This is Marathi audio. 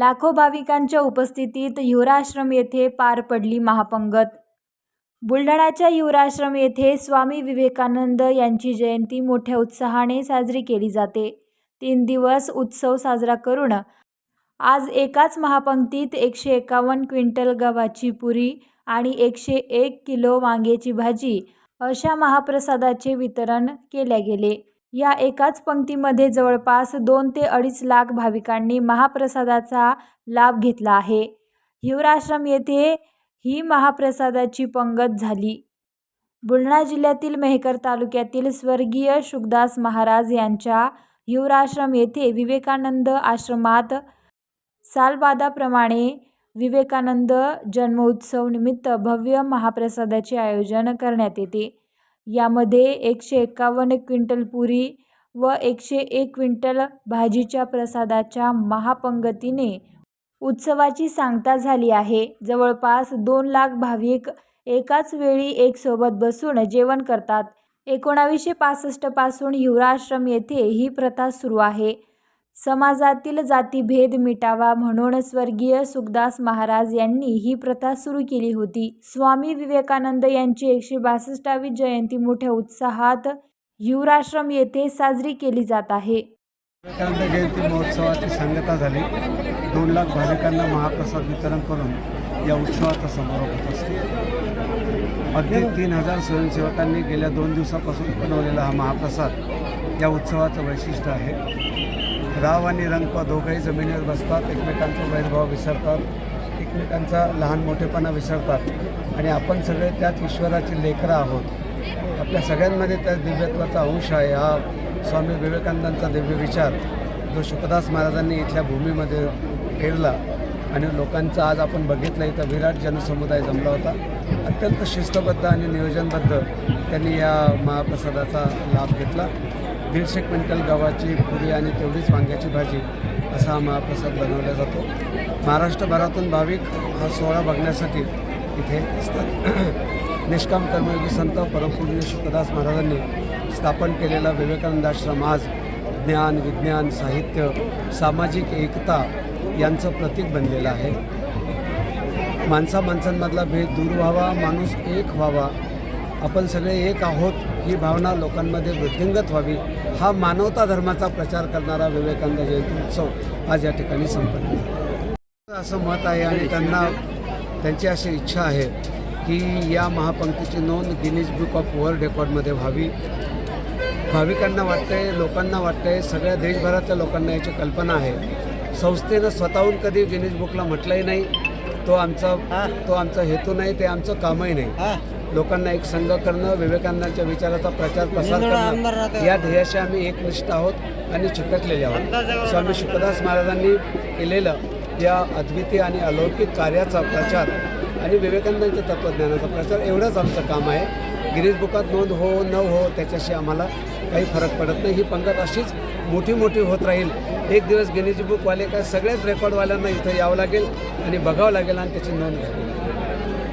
लाखो भाविकांच्या उपस्थितीत युवराश्रम येथे पार पडली महापंगत. बुलढाण्याच्या युवराश्रम येथे स्वामी विवेकानंद यांची जयंती मोठ्या उत्साहाने साजरी केली जाते. तीन दिवस उत्सव साजरा करून आज एकाच महापंक्तीत एकशे एकावन्न क्विंटल गव्हाची पुरी आणि एकशे एक किलो वांग्याची भाजी अशा महाप्रसादाचे वितरण केले गेले. या एकाच पंक्तीमध्ये जवळपास दोन ते अडीच लाख भाविकांनी महाप्रसादाचा लाभ घेतला आहे. हिवराश्रम येथे ही महाप्रसादाची पंगत झाली. बुलढाणा जिल्ह्यातील मेहकर तालुक्यातील स्वर्गीय शुकदास महाराज यांच्या युवराश्रम येथे विवेकानंद आश्रमात सालबादाप्रमाणे विवेकानंद जन्मोत्सव निमित्त भव्य महाप्रसादाचे आयोजन करण्यात येते. यामध्ये एकशे एकावन्न क्विंटल पुरी व एकशे एक क्विंटल भाजीच्या प्रसादाच्या महापंगतीने उत्सवाची सांगता झाली आहे. जवळपास दोन लाख भाविक एकाच वेळी एकसोबत बसून जेवण करतात. एकोणावीसशे पासष्टपासून युवराश्रम येथे ही प्रथा सुरू आहे. समाजातील जातीभेद मिटावा म्हणून स्वर्गीय सुखदास महाराज यांनी ही प्रथा सुरू केली होती. स्वामी विवेकानंद यांची एकशे बासष्टावी जयंती मोठ्या उत्साहात युवराश्रम येथे साजरी केली जात आहे. विवेकानंद जयंती महोत्सवाची सांगता झाली. दोन लाख भाविकांना महाप्रसाद वितरण करून या उत्सवाचा समारोप होत असतो. अगदी तीन हजार स्वयंसेवकांनी गेल्या दोन दिवसापासून बनवलेला हा महाप्रसाद या उत्सवाचं वैशिष्ट्य आहे. राव आणि रंग दोघंही जमिनीवर बसतात एकमेकांचा वैरभाव विसरतात एकमेकांचा लहान मोठेपणा विसरतात. आणि आपण सगळे त्याच ईश्वराची लेकरं आहोत. आपल्या सगळ्यांमध्ये त्या दिव्यत्वाचा अंश आहे हा स्वामी विवेकानंदांचा दिव्य विचार. जो शुकदास महाराजांनी इथल्या भूमीमध्ये पेरला आणि लोकांचा आज आपण बघितलं इथं विराट जनसमुदाय जमला होता. अत्यंत शिस्तबद्ध आणि नियोजनबद्ध त्यांनी या महाप्रसादाचा लाभ घेतला. दीडशे क्विंटल गव्हाची पुरी आणि तेवढीच वांग्याची भाजी असा हा महाप्रसाद बनवला जातो. महाराष्ट्रभरातून भाविक हा सोहळा बघण्यासाठी इथे असतात. निष्काम कर्मयोगी संत परमपूज्य शुकदास महाराजांनी स्थापन केलेला विवेकानंद आश्रम आज ज्ञान विज्ञान साहित्य सामाजिक एकता यांचं प्रतीक बनलेलं आहे. माणसा माणसांमधला भेद दूर व्हावा माणूस एक व्हावा. आपण सगळे एक आहोत ही भावना लोकांमध्ये वृद्धिंगत व्हावी हा मानवता धर्माचा प्रचार करणारा विवेकानंद जयंती उत्सव आज या ठिकाणी संपन्न झाला. असं मत आहे आणि त्यांना त्यांची अशी इच्छा आहे की या महापंक्तीची नोंद गिनीज बुक ऑफ वर्ल्ड रेकॉर्डमध्ये व्हावी. भाविकांना वाटतंय लोकांना वाटतंय सगळ्या देशभरातल्या लोकांना याची कल्पना आहे. संस्थेनं स्वतःहून कधी गिनीज बुकला म्हटलंही नाही. तो आमचा तो आमचा हेतू नाही ते आमचं कामही नाही. लोकांना एक संघ करणं विवेकानंदांच्या विचाराचा प्रचार प्रसार करणं या ध्येयाशी आम्ही एकनिष्ठ आहोत आणि चिकटलेले आहोत. स्वामी शुकदास महाराजांनी केलेलं या अद्वितीय आणि अलौकिक कार्याचा प्रचार आणि विवेकानंदांच्या तत्त्वज्ञानाचा प्रचार एवढंच आमचं काम आहे. गिरीश बुकात नोंद हो न हो त्याच्याशी आम्हाला काही फरक पडत नाही. ही पंगत अशीच मोठी मोठी होत राहील. एक दिवस गिनीज बुकवाले का सगळ्याच रेकॉर्डवाल्यांना इथं यावं लागेल आणि बघावं लागेल आणि त्याची नोंद घ्यावी लागेल.